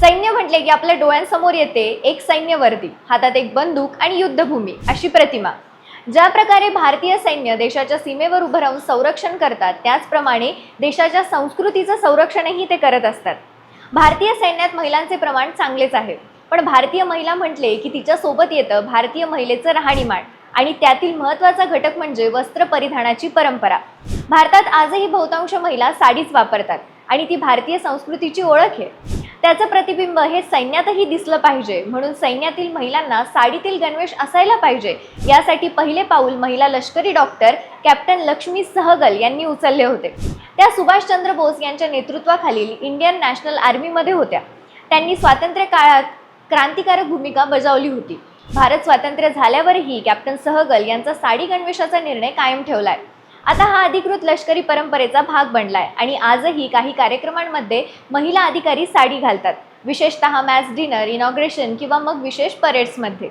सैन्य म्हटले की आपल्या डोळ्यांसमोर येते एक सैन्यवर्दी हातात एक बंदूक आणि युद्धभूमी अशी प्रतिमा. ज्या प्रकारे भारतीय सैन्य देशाच्या सीमेवर उभं राहून संरक्षण करतात त्याचप्रमाणे देशाच्या संस्कृतीचं संरक्षणही ते करत असतात. भारतीय सैन्यात महिलांचे प्रमाण चांगलेच आहे पण भारतीय महिला म्हटले की तिच्यासोबत येतं भारतीय महिलेचं राहणीमान आणि त्यातील महत्त्वाचा घटक म्हणजे वस्त्र परिधानाची परंपरा. भारतात आजही बहुतांश महिला साडीच वापरतात आणि ती भारतीय संस्कृतीची ओळख आहे. त्याचं प्रतिबिंब हे सैन्यातही दिसलं पाहिजे. म्हणून सैन्यातील महिलांना साडीतील गणवेश असायला पाहिजे. यासाठी पहिले पाऊल महिला लष्करी डॉक्टर कॅप्टन लक्ष्मी सहगल यांनी उचलले होते. त्या सुभाषचंद्र बोस यांच्या नेतृत्वाखालील इंडियन नॅशनल आर्मीमध्ये होत्या. त्यांनी स्वातंत्र्य काळात क्रांतिकारक भूमिका बजावली होती. भारत स्वातंत्र्य झाल्यावरही कॅप्टन सहगल यांचा साडी गणवेशाचा निर्णय कायम ठेवला आहे आता हा अधिकृत लष्करी परंपरेचा भाग बनलाय आणि आजही काही कार्यक्रमांमध्ये महिला अधिकारी साडी घालतात. विशेषतः मॅच डिनर इनॉग्रेशन किंवा मग विशेष परेड्समध्ये